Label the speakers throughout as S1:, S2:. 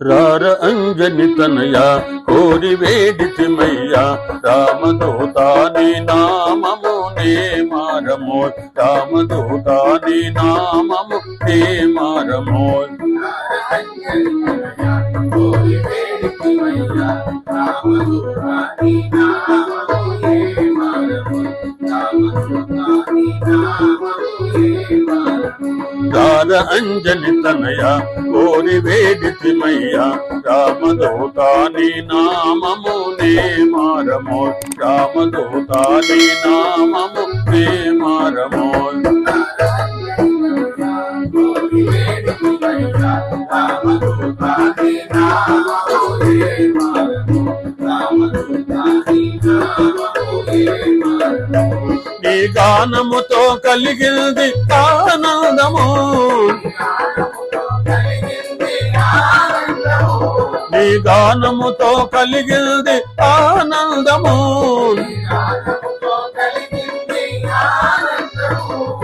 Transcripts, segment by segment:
S1: రార అంజని తనయ కోరి వేడితిమయ్యా రామదూతాని నామము నే మారమో రామదూతాని నామము నే మారమో. రార అంజలి తనయ కోరి వేడితిమయ్యా రామదూతాని నామము నే మారమో రామదూతాని నామము నే మారమో. నీ ఈ గానముతో కలిగింది ఆనందము. నీ గానముతో కలిగింది ఆనందము.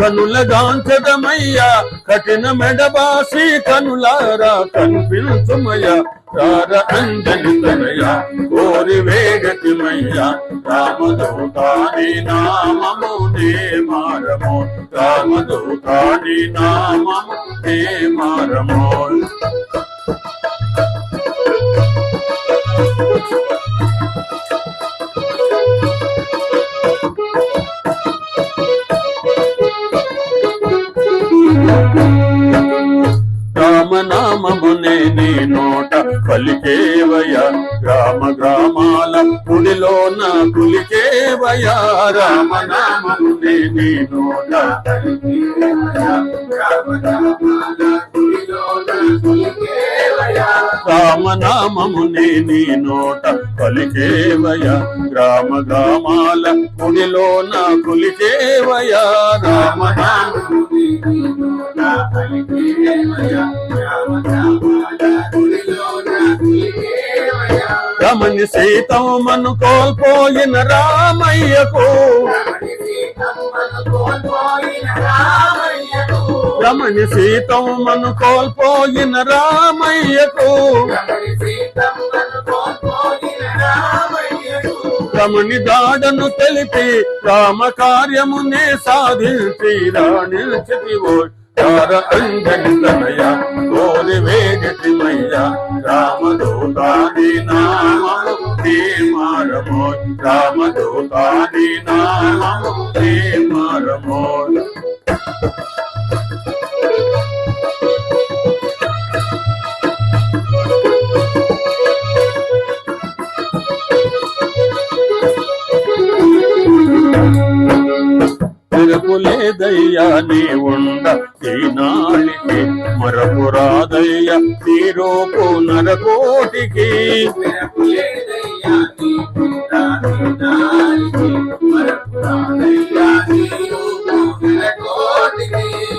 S1: కనుల గాంచదమయ్యా కఠిన మెడబాసి కనులారా కనిపించుమయ్యా రార అంజలి తనయ కోరి వేగతిమయ్యా రామదూతాని నామము నే మారమో రామదూతాని నామము నే మారమో. నీ నోట పలికేవయ గ్రామ గ్రామాల పులిలోన పులికేవయ రామనామము నీ నోట పలికేవయ గ్రామ గ్రామాల రామనామమునే నీ నోట రామనామమునే నీ నోట పలికేవయ గ్రామ గ్రామాల గుడిలోన కులికేవయ రామనామము రమణి సీతమ్మను కోల్పోయిన రామయ్యకు. రమణి సీతమ్మను కోల్పోయిన రామయ్య రామయ్యకు. రమణి దాడను తెలిపి రామ కార్యమునే సాధించి రాణిల్చితివో చార అంజని తనయ కోరి వేగతిమయ్య రామదూతాని నామము నీ మారమో రామదూతాని నామము తిరుపులేదయ్యా నీ ఉండ ఈనాడికి మరపురాదయ్య తీరోపు రూపు నరకోటికి.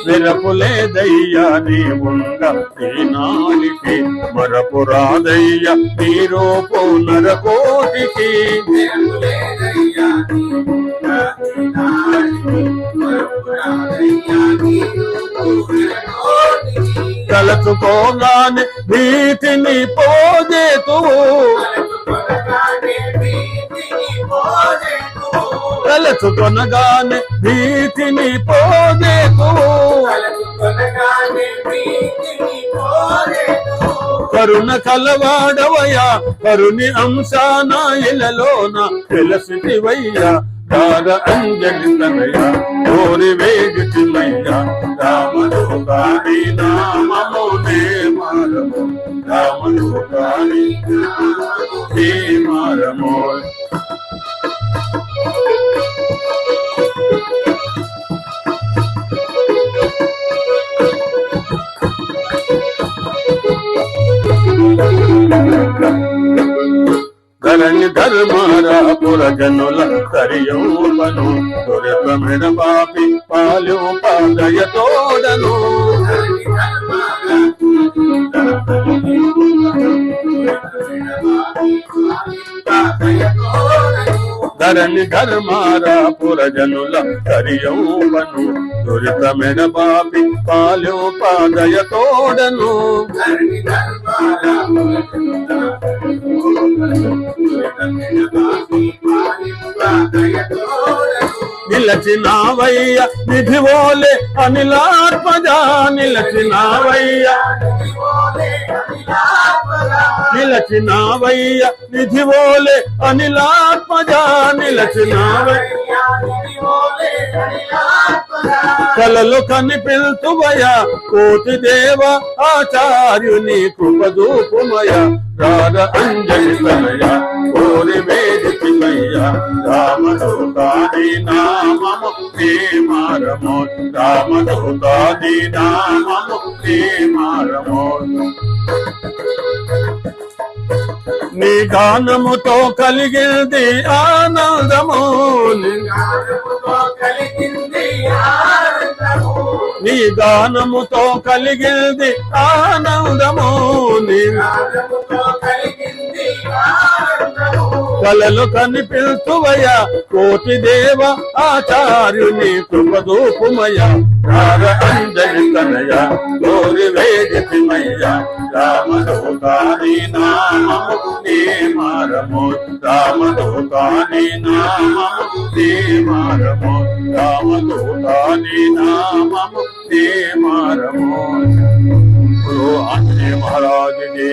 S1: విరపులేదయ్యా నీ ఉండ ఈనాడికి మరపురాదయ్య తీరోపు నీ రూపు నీ తలచుకోగానే భీతిని పోజేతు. తలచుకొనగానే భీతిని పోజేతు. కరుణ కలవాడవయ్యా కరుణి అంశానా ఇలలోన వెలసివయ్యా దార అంజలి తనయ కోరి వేగితిమయ్యా రామలోకాని నామము నే మారము రామలోకాని నే మారము. ధరణి ధర్మారా పురజనుల కరియోపను దొరకమిడ పాపి పాలు పాదయ తోడను. ధరణి ధర్మారా పురజనుల కరియోపను దొరితమెడ పాపి పాలు పాదయ తోడను.
S2: ధరణి ధర్మాల
S1: నిలచినావయ్య నిధి ఓలే అనిలాత్మజ నిలచినావయ్య. నిలచినావయ్య నిధి ఓలే అనిలాత్మజ నిలచినావయ్య. కలలు కనిపిల్తువయ కోటి దేవ ఆచార్యుని కృపదూపుమయ. రాధ అంజలి తనయ కోరి వేదికమయ్య. రామదూతాది నామము నీ మారమో. రామదూతాది నామము నీ మారమో. నీ గానముతో కలిగింది ఆనందము. నీ గానముతో కలిగింది ఆనందము. కలలు కనిపిస్తువయ కోటి దేవ ఆచార్యుని కృపదూపుమయ రార అంజలి తనయ గోరి వేదిమయ్య రామదూతాని నామము నీ మారము రామదూతాని నామము నీ మారము రామదూతాని నామము నీ మారము. గురు ఆంజనేయ మహారాజ్కి